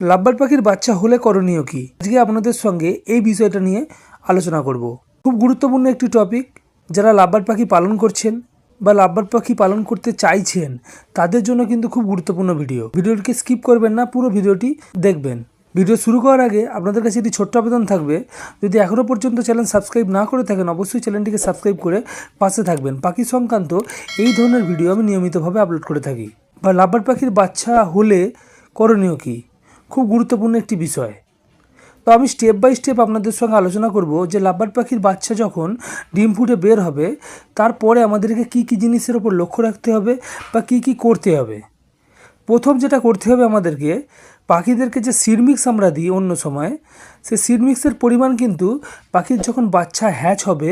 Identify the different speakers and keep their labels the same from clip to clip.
Speaker 1: লাভবার পাখির বাচ্চা হলে করণীয় কি? আজকে আপনাদের সঙ্গে এই বিষয়টা নিয়ে আলোচনা করব। খুব গুরুত্বপূর্ণ একটি টপিক যারা লাভবার পাখি পালন করছেন বা লাভবার পাখি পালন করতে চাইছেন, তাদের জন্য কিন্তু খুব গুরুত্বপূর্ণ ভিডিও ভিডিওটিকে স্কিপ করবেন না, পুরো ভিডিওটি দেখবেন। ভিডিও শুরু করার আগে আপনাদের কাছে একটি ছোট্ট আবেদন থাকবে। যদি এখনও পর্যন্ত চ্যানেল সাবস্ক্রাইব না করে থাকেন, অবশ্যই চ্যানেলটিকে সাবস্ক্রাইব করে পাশে থাকবেন। পাখি সংক্রান্ত এই ধরনের ভিডিও আমি নিয়মিতভাবে আপলোড করে থাকি। বা লাভবার পাখির বাচ্চা হলে করণীয় কী? খুব গুরুত্বপূর্ণ একটি বিষয়। তো আমি স্টেপ বাই স্টেপ আপনাদের সঙ্গে আলোচনা করব যে লাভবার পাখির বাচ্চা যখন ডিম ফুটে বের হবে, তারপরে আমাদেরকে কি কি জিনিসের ওপর লক্ষ্য রাখতে হবে বা কি কি করতে হবে। প্রথম যেটা করতে হবে আমাদেরকে পাখিদেরকে যে সিডমিক্স আমরা দিই অন্য সময়, সেই সিডমিক্সের পরিমাণ কিন্তু পাখির যখন বাচ্চা হ্যাচ হবে,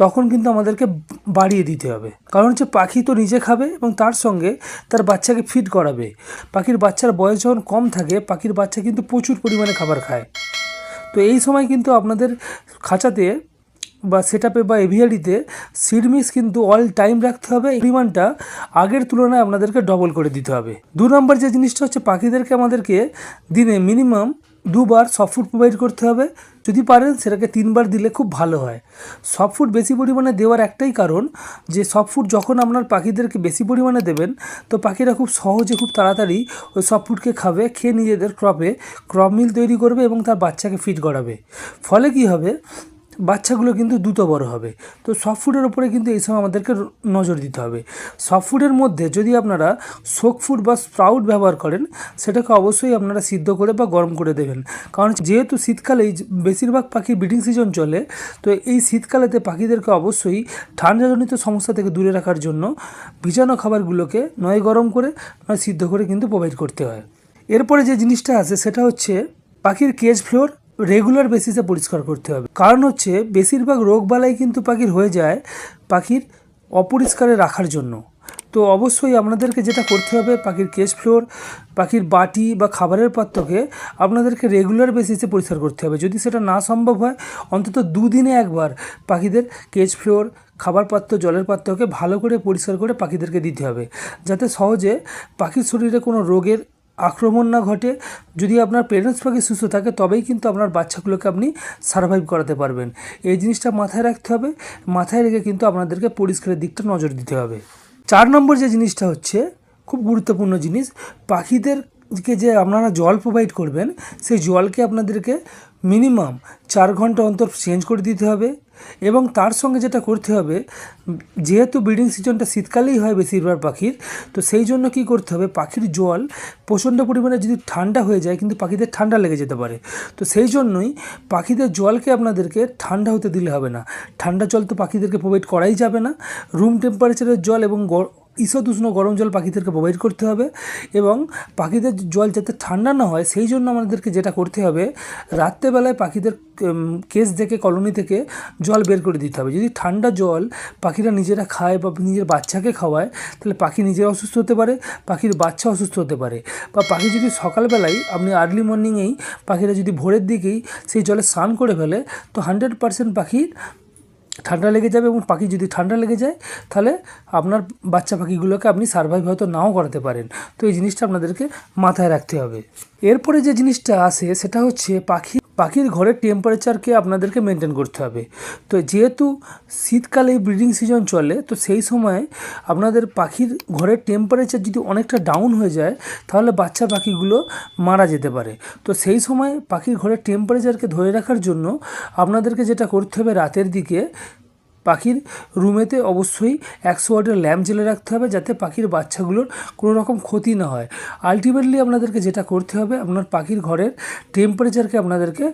Speaker 1: তখন কিন্তু আমাদেরকে বাড়িয়ে দিতে হবে। কারণ হচ্ছে পাখি তো নিজে খাবে এবং তার সঙ্গে তার বাচ্চাকে ফিড করাবে। পাখির বাচ্চার বয়স যখন কম থাকে, পাখির বাচ্চা কিন্তু প্রচুর পরিমাণে খাবার খায়। তো এই সময় কিন্তু আপনাদের খাঁচাতে বা সেট আপে বা এভিয়ারিতে সিড মিক্স কিন্তু অল টাইম রাখতে হবে। পরিমাণটা আগের তুলনায় আপনাদেরকে ডবল করে দিতে হবে। দু নম্বর যে জিনিসটা হচ্ছে পাখিদেরকে আমাদেরকে দিনে মিনিমাম দুবার সফট ফুড প্রোভাইড করতে হবে। যদি পারেন সেটাকে তিনবার দিলে খুব ভালো হয়। সফট ফুড বেশি পরিমাণে দেওয়ার একটাই কারণ যে সফট ফুড যখন আপনার পাখিদেরকে বেশি পরিমাণে দেবেন, তো পাখিরা খুব সহজে খুব তাড়াতাড়ি ওই সফট ফুডকে খাবে, খেয়ে নিজেদের ক্রপে ক্রপ মিল তৈরি করবে এবং তার বাচ্চাকে ফিট করাবে। ফলে কি হবে? বাচ্চাগুলো কিন্তু দ্রুত বড় হবে। তো সফট ফুডের ওপরে কিন্তু এই সময় আমাদেরকে নজর দিতে হবে। সফট ফুডের মধ্যে যদি আপনারা সোক ফুড বা স্প্রাউট ব্যবহার করেন, সেটাকে অবশ্যই আপনারা সিদ্ধ করে বা গরম করে দেবেন। কারণ যেহেতু শীতকালেই যে- বেশিরভাগ পাখির ব্রিডিং সিজন চলে, তো এই শীতকালেতে পাখিদেরকে অবশ্যই ঠান্ডাজনিত সমস্যা থেকে দূরে রাখার জন্য ভিজানো খাবারগুলোকে নয় গরম করে, নয় সিদ্ধ করে কিন্তু প্রোভাইড করতে হয়। এরপরে যে জিনিসটা আছে, সেটা হচ্ছে পাখির কেজ ফ্লোর রেগুলার বেসিসে পরিষ্কার করতে হবে। কারণ হচ্ছে, বেশিরভাগ রোগবালাই কিন্তু পাখির হয়ে যায় পাখির অপরিষ্কারে রাখার জন্য। তো অবশ্যই আপনাদেরকে যেটা করতে হবে, পাখির কেজ ফ্লোর পাখির বাটি বা খাবারের পাত্রকে আপনাদেরকে রেগুলার বেসিসে পরিষ্কার করতে হবে। যদি সেটা না সম্ভব হয়, অন্তত দুদিনে একবার পাখিদের কেজ ফ্লোর খাবার পাত্র, জলের পাত্রকে ভালো করে পরিষ্কার করে পাখিদেরকে দিতে হবে। যাতে সহজে পাখির শরীরে কোনো রোগের আক্রমণ না ঘটে, যদি আপনার পেরেন্টস পাখি সুস্থ থাকে, তবেই কিন্তু আপনার বাচ্চাগুলোকে আপনি সার্ভাইভ করাতে পারবেন। এই জিনিসটা মাথায় রাখতে হবে। মাথায় রেখে কিন্তু আপনাদেরকে পরিষ্কারের দিকটা নজর দিতে হবে। চার নম্বর যে জিনিসটা হচ্ছে, খুব গুরুত্বপূর্ণ জিনিস, পাখিদেরকে যে আপনারা জল প্রোভাইড করবেন, সেই জলকে আপনাদেরকে মিনিমাম চার ঘণ্টা অন্তর চেঞ্জ করে দিতে হবে। এবং তার সঙ্গে যেটা করতে হবে, যেহেতু ব্রিডিং সিজনটা শীতকালেই হয় বেশিরভাগ পাখির, তো সেই জন্য কি করতে হবে, পাখির জল প্রচণ্ড পরিমাণে যদি ঠান্ডা হয়ে যায় কিন্তু পাখিদের ঠান্ডা লেগে যেতে পারে। তো সেই জন্যই পাখিদের জলকে আপনাদেরকে ঠান্ডা হতে দিলে হবে না। ঠান্ডা জল তো পাখিদেরকে প্রোভাইড করাই যাবে না। রুম টেম্পারেচারের জল এবং ঈষৎ উষ্ণ গরম জল পাখিদেরকে প্রোভাইড করতে হবে এবং পাখিদের জল যাতে ঠান্ডা না হয়, সেই জন্য আমাদেরকে যেটা করতে হবে, রাত্রেবেলায় পাখিদের কেস থেকে কলোনি থেকে জল বের করে দিতে হবে। যদি ঠান্ডা জল পাখিরা নিজেরা খায় বা নিজের বাচ্চাকে খাওয়ায়, তাহলে পাখি নিজেরা অসুস্থ হতে পারে, পাখির বাচ্চা অসুস্থ হতে পারে। বা পাখি যদি সকালবেলায়, আপনি আর্লি মর্নিংয়েই পাখিরা যদি ভোরের দিকেই সেই জলে স্নান করে ফেলে, তো হান্ড্রেড পার্সেন্ট পাখির ঠান্ডা লেগে যাবে এবং পাখি যদি ঠান্ডা লেগে যায়, তাহলে আপনার বাচ্চা পাখিগুলোকে আপনি সার্ভাইভ হয়তো নাও করাতে পারেন। তো এই জিনিসটা আপনাদেরকে মাথায় রাখতে হবে। এরপরে যে জিনিসটা আসে সেটা হচ্ছে পাখি পাখির ঘরের টেম্পারেচারকে আপনাদেরকে মেনটেন করতে হবে। তো যেহেতু শীতকালে ব্রিডিং সিজন চলে, তো সেই সময় আপনাদের পাখির ঘরের টেম্পারেচার যদি অনেকটা ডাউন হয়ে যায়, তাহলে বাচ্চা পাখিগুলো মারা যেতে পারে। তো সেই সময় পাখির ঘরের টেম্পারেচারকে ধরে রাখার জন্য আপনাদেরকে যেটা করতে হবে রাতের দিকে পাখির রুমেতে অবশ্যই একশো ওয়াটের ল্যাম্প জ্বেলে রাখতে হবে যাতে পাখির বাচ্চাগুলোর কোনো রকম ক্ষতি না হয়। আলটিমেটলি আপনাদেরকে যেটা করতে হবে, আপনার পাখির ঘরের টেম্পারেচারকে আপনাদেরকে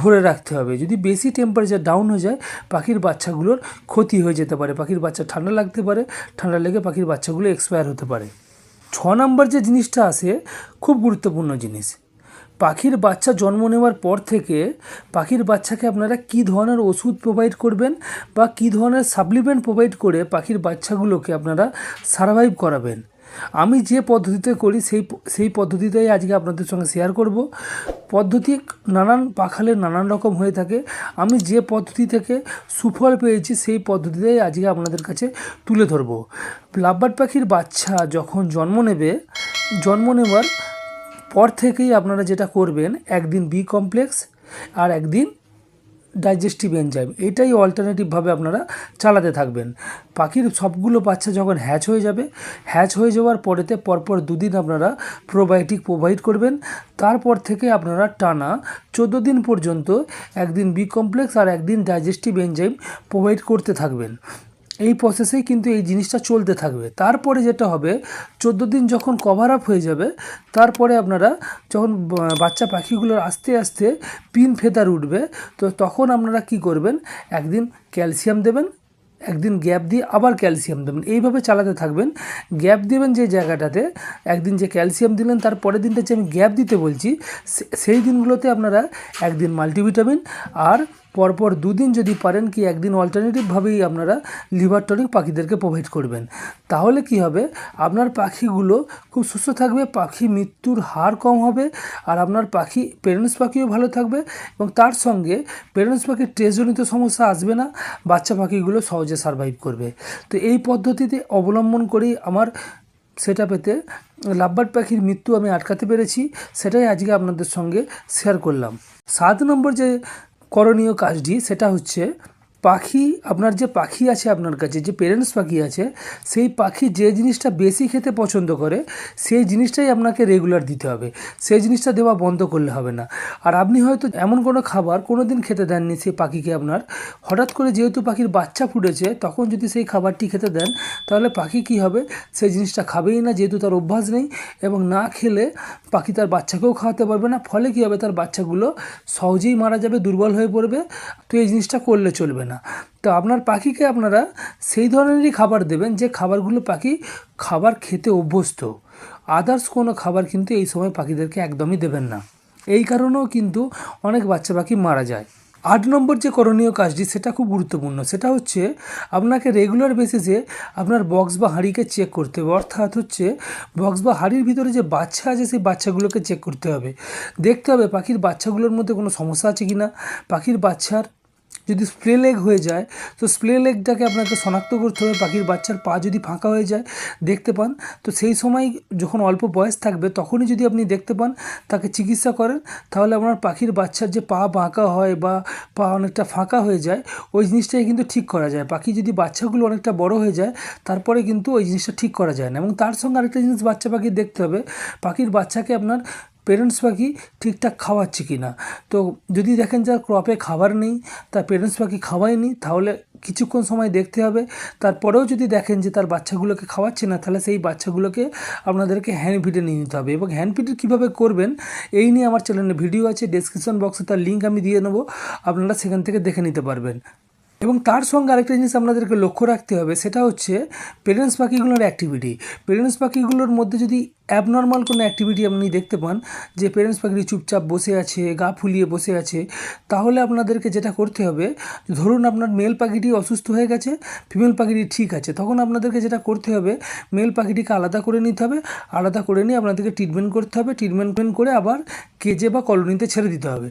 Speaker 1: ধরে রাখতে হবে। যদি বেশি টেম্পারেচার ডাউন হয়ে যায়, পাখির বাচ্চাগুলোর ক্ষতি হয়ে যেতে পারে। পাখির বাচ্চা ঠান্ডা লাগতে পারে, ঠান্ডা লেগে পাখির বাচ্চাগুলো এক্সপায়ার হতে পারে। ছ নম্বর যে জিনিসটা আসে খুব গুরুত্বপূর্ণ জিনিস পাখির বাচ্চা জন্ম নেওয়ার পর থেকে পাখির বাচ্চাকে আপনারা কী ধরনের ওষুধ প্রোভাইড করবেন বা কী ধরনের সাপ্লিমেন্ট প্রোভাইড করে পাখির বাচ্চাগুলোকে আপনারা সার্ভাইভ করাবেন? আমি যে পদ্ধতিতে করি সেই সেই পদ্ধতিটাই আজকে আপনাদের সঙ্গে শেয়ার করব। পদ্ধতি নানান পাখালে নানান রকম হয়ে থাকে। আমি যে পদ্ধতি থেকে সুফল পেয়েছি সেই পদ্ধতিটাই আজকে আপনাদের কাছে তুলে ধরবো। লাভবার্ড পাখির বাচ্চা যখন জন্ম নেবে, জন্ম নেওয়ার পর থেকেই আপনারা যেটা করবেন, একদিন বি কমপ্লেক্স আর একদিন ডাইজেস্টিভ এনজাইম এটাই অল্টারনেটিভভাবে আপনারা চালাতে থাকবেন। পাখির সবগুলো বাচ্চা যখন হ্যাচ হয়ে যাবে হ্যাচ হয়ে যাওয়ার পরেতে পরপর দুদিন আপনারা প্রোবায়োটিক প্রোভাইড করবেন। তারপর থেকে আপনারা টানা চোদ্দ দিন পর্যন্ত একদিন বি কমপ্লেক্স আর একদিন ডাইজেস্টিভ এনজাইম প্রোভাইড করতে থাকবেন। এই প্রসেসেই কিন্তু এই জিনিসটা চলতে থাকবে। তারপরে যেটা হবে, চোদ্দ দিন যখন কভার আপ হয়ে যাবে, তারপরে আপনারা যখন বাচ্চা পাখিগুলোর আস্তে আস্তে পিন ফেদার উঠবে, তো তখন আপনারা কি করবেন, একদিন ক্যালসিয়াম দেবেন, একদিন গ্যাপ দিয়ে আবার ক্যালসিয়াম দেবেন। এইভাবে চালাতে থাকবেন। গ্যাপ দেবেন যে জায়গাটাতে, একদিন যে ক্যালসিয়াম দিলেন, তার পরের দিনটা যে আমি গ্যাপ দিতে বলছি সেই দিনগুলোতে আপনারা একদিন মাল্টিভিটামিন আর পরপর দুদিন যদি পারেন কি একদিন অল্টারনেটিভভাবেই আপনারা লিভার টনিক পাখিদেরকে প্রোভাইড করবেন। তাহলে কি হবে? আপনার পাখিগুলো খুব সুস্থ থাকবে, পাখি মৃত্যুর হার কম হবে, আর আপনার পাখি পেরেন্টস পাখিও ভালো থাকবে এবং তার সঙ্গে পেরেন্টস পাখির ট্রেসজনিত সমস্যা আসবে না, বাচ্চা পাখিগুলো সহজে সারভাইভ করবে। তো এই পদ্ধতিতে অবলম্বন করেই আমার সেটা পেতে লাভবার্ড পাখির মৃত্যু আমি আটকাতে পেরেছি, সেটাই আজকে আপনাদের সঙ্গে শেয়ার করলাম। সাত নম্বর যে করণীয় কাজটি সেটা হচ্ছে পাখি, আপনার যে পাখি আছে আপনার কাছে, যে পেরেন্টস পাখি আছে, সেই পাখি যে জিনিসটা বেশি খেতে পছন্দ করে, সেই জিনিসটাই আপনাকে রেগুলার দিতে হবে। সেই জিনিসটা দেওয়া বন্ধ করলে হবে না। আর আপনি হয়তো এমন কোনো খাবার কোনো দিন খেতে দেননি সেই পাখিকে আপনার। হঠাৎ করে যেহেতু পাখির বাচ্চা ফুটেছে, তখন যদি সেই খাবারটি খেতে দেন, তাহলে পাখি কি হবে? সেই জিনিসটা খাবেই না, যেহেতু তার অভ্যাস নেই এবং না খেলে পাখি তার বাচ্চাকেও খাওয়াতে পারবে না। ফলে কী হবে? তার বাচ্চাগুলো সহজেই মারা যাবে, দুর্বল হয়ে পড়বে। তো এই জিনিসটা করলে চলবে না। তো আপনার পাখিকে আপনারা সেই ধরনেরই খাবার দেবেন যে খাবারগুলো পাখি খাবার খেতে অভ্যস্ত। আদার্স কোনো খাবার কিন্তু এই সময় পাখিদেরকে একদমই দেবেন না। এই কারণেও কিন্তু অনেক বাচ্চা পাখি মারা যায়। আট নম্বর যে করণীয় কাজটি সেটা খুব গুরুত্বপূর্ণ, সেটা হচ্ছে আপনাকে রেগুলার বেসিসে আপনার বক্স বা হাঁড়িকে চেক করতে হবে। অর্থাৎ হচ্ছে বক্স বা হাঁড়ির ভিতরে যে বাচ্চা আছে, সেই বাচ্চাগুলোকে চেক করতে হবে। দেখতে হবে পাখির বাচ্চাগুলোর মধ্যে কোনো সমস্যা আছে কি না পাখির বাচ্চার যদি স্প্লে লেগ হয়ে যায়, তো স্প্লে লেগটাকে আপনাকে শনাক্ত করতে হবে। পাখির বাচ্চার পা যদি ফাঁকা হয়ে যায়, দেখতে পান। তো সেই সময় যখন অল্প বয়স থাকবে, তখনই যদি আপনি দেখতে পান, তাকে চিকিৎসা করেন, তাহলে আপনার পাখির বাচ্চার যে পা বাঁকা হয় বা পা অনেকটা ফাঁকা হয়ে যায়, ওই জিনিসটাই কিন্তু ঠিক করা যায়। পাখি যদি বাচ্চাগুলো অনেকটা বড় হয়ে যায়, তারপরে কিন্তু ওই জিনিসটা ঠিক করা যায় না। এবং তার সঙ্গে আরেকটা জিনিস বাচ্চা পাখি দেখতে হবে। পাখির বাচ্চাকে আপনার পেরেন্টস পাখি ঠিকঠাক খাওয়াচ্ছে কি না তো যদি দেখেন যার ক্রপে খাবার নেই, তার পেরেন্টস পাখি খাওয়ায়নি তাহলে কিছুক্ষণ সময় দেখতে হবে। তারপরেও যদি দেখেন যে তার বাচ্চাগুলোকে খাওয়াচ্ছে না, তাহলে সেই বাচ্চাগুলোকে আপনাদেরকে হ্যান্ড ফিডে নিয়ে নিতে হবে। এবং হ্যান্ড ফিডে কীভাবে করবেন, এই নিয়ে আমার চ্যানেলে ভিডিও আছে ডেসক্রিপশন বক্সে তার লিঙ্ক আমি দিয়ে নেব। আপনারা সেখান থেকে দেখে নিতে পারবেন। এবং তার সঙ্গে আরেকটা জিনিস আপনাদেরকে লক্ষ্য রাখতে হবে, সেটা হচ্ছে পেরেন্টস পাখিগুলোর অ্যাক্টিভিটি পেরেন্টস পাখিগুলোর মধ্যে যদি অ্যাবনর্মাল কোনো অ্যাক্টিভিটি আপনি দেখতে পান যে পেরেন্টস পাখিটি চুপচাপ বসে আছে, গা ফুলিয়ে বসে আছে, তাহলে আপনাদেরকে যেটা করতে হবে, ধরুন আপনার মেল পাখিটি অসুস্থ হয়ে গেছে ফিমেল পাখিটি ঠিক আছে, তখন আপনাদেরকে যেটা করতে হবে মেল পাখিটিকে আলাদা করে নিতে হবে, আলাদা করে নিয়ে আপনাদেরকে ট্রিটমেন্ট করতে হবে ট্রিটমেন্ট করে আবার কেজে বা কলোনিতে ছেড়ে দিতে হবে।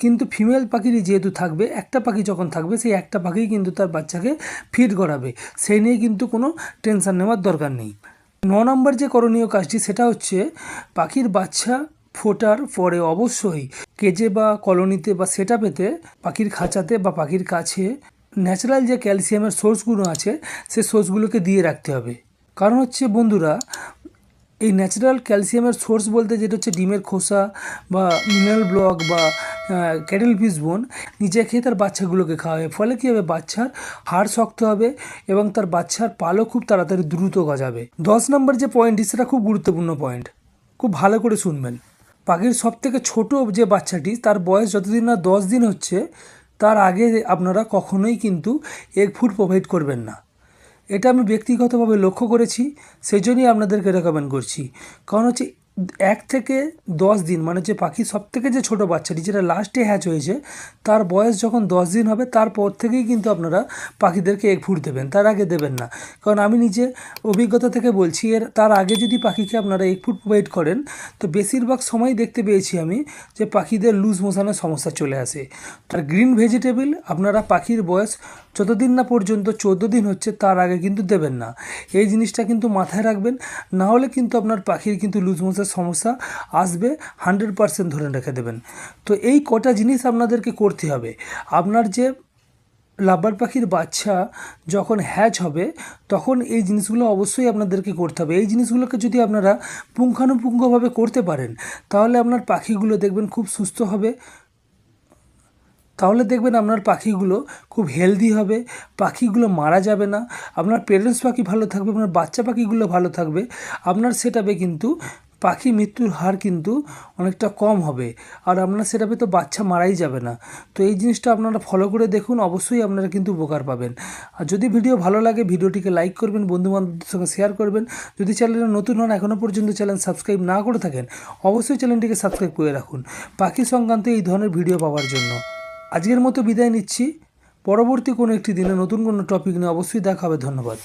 Speaker 1: কিন্তু ফিমেল পাখিটি যেহেতু থাকবে, একটা পাখি যখন থাকবে, সেই একটা পাখি কিন্তু তার বাচ্চাকে ফিড করাবে, সেই নিয়ে কিন্তু কোনো টেনশন নেওয়ার দরকার নেই। ন নম্বর যে করণীয় কাজটি, সেটা হচ্ছে পাখির বাচ্চা ফোটার পরে অবশ্যই কেজে বা কলোনিতে বা সেটা পেতে পাখির খাঁচাতে বা পাখির কাছে ন্যাচারাল যে ক্যালসিয়ামের সোর্সগুলো আছে, সে সোর্সগুলোকে দিয়ে রাখতে হবে। কারণ হচ্ছে বন্ধুরা এই ন্যাচারাল ক্যালসিয়ামের সোর্স বলতে যেটা হচ্ছে ডিমের খোসা বা মিনারেল ব্লক বা ক্যাটেল পিস বোন নিজে খেয়ে তার বাচ্চাগুলোকে খাওয়াবে ফলে কী হবে? বাচ্চার হাড় শক্ত হবে এবং তার বাচ্চার পালও খুব তাড়াতাড়ি দ্রুত গজাবে। দশ নম্বর যে পয়েন্টটি সেটা খুব গুরুত্বপূর্ণ পয়েন্ট খুব ভালো করে শুনবেন। পাখির সব থেকে ছোটো যে বাচ্চাটি, তার বয়স যতদিন না দশ দিন হচ্ছে, তার আগে আপনারা কখনোই কিন্তু এগ ফুড প্রোভাইড করবেন না। এটা আমি ব্যক্তিগতভাবে লক্ষ্য করেছি সেই জন্যই আপনাদেরকে রেকমেন্ড করছি। কারণ হচ্ছে এক থেকে দশ দিন মানে যে পাখির সব থেকে যে ছোটো বাচ্চাটি যেটা লাস্টে হ্যাচ হয়েছে, তার বয়স যখন দশ দিন হবে, তারপর থেকেই কিন্তু আপনারা পাখিদেরকে এগ ফুট দেবেন, তার আগে দেবেন না। কারণ আমি নিজে অভিজ্ঞতা থেকে বলছি, এর, তার আগে যদি পাখিকে আপনারা এগ ফুড প্রোভাইড করেন, তো বেশিরভাগ সময় দেখতে পেয়েছি আমি যে পাখিদের লুজ মোশনের সমস্যা চলে আসে। আর গ্রিন ভেজিটেবল আপনারা পাখির বয়স যতদিন না পর্যন্ত চোদ্দ দিন হচ্ছে, তার আগে কিন্তু দেবেন না। এই জিনিসটা কিন্তু মাথায় রাখবেন, না হলে কিন্তু আপনার পাখির কিন্তু লুজ মোশন শ্বাসের সমস্যা আসবে হান্ড্রেড পারসেন্ট ধরে রেখে দেবেন। তো এই কটা জিনিস আপনাদেরকে করতে হবে। আপনার যে লাব্বার পাখির বাচ্চা যখন হ্যাচ হবে, তখন এই জিনিসগুলো অবশ্যই আপনাদেরকে করতে হবে। এই জিনিসগুলোকে যদি আপনারা পুঙ্খানুপুঙ্খভাবে করতে পারেন, তাহলে আপনার পাখিগুলো দেখবেন খুব সুস্থ হবে। তাহলে দেখবেন আপনার পাখিগুলো খুব হেলদি হবে, পাখিগুলো মারা যাবে না। আপনার পেরেন্টস পাখি ভালো থাকবে, আপনার বাচ্চা পাখিগুলো ভালো থাকবে। আপনার সেটাবে কিন্তু পাখি মৃত্যুর হার কিন্তু অনেকটা কম হবে। আর আপনার সেটাবে তো বাচ্চা মারাই যাবে না। তো এই জিনিসটা আপনারা ফলো করে দেখুন, অবশ্যই আপনারা কিন্তু উপকার পাবেন। আর যদি ভিডিও ভালো লাগে ভিডিওটিকে লাইক করবেন, বন্ধুবান্ধবদের সঙ্গে শেয়ার করবেন। যদি চ্যানেলে নতুন হন এখনও পর্যন্ত চ্যানেল সাবস্ক্রাইব না করে থাকেন, অবশ্যই চ্যানেলটিকে সাবস্ক্রাইব করে রাখুন। পাখি সংক্রান্ত এই ধরনের ভিডিও পাওয়ার জন্য। আজকের মতো বিদায় নিচ্ছি। পরবর্তী কোনো একটি দিনে নতুন কোনো টপিক নিয়ে অবশ্যই দেখা হবে। ধন্যবাদ।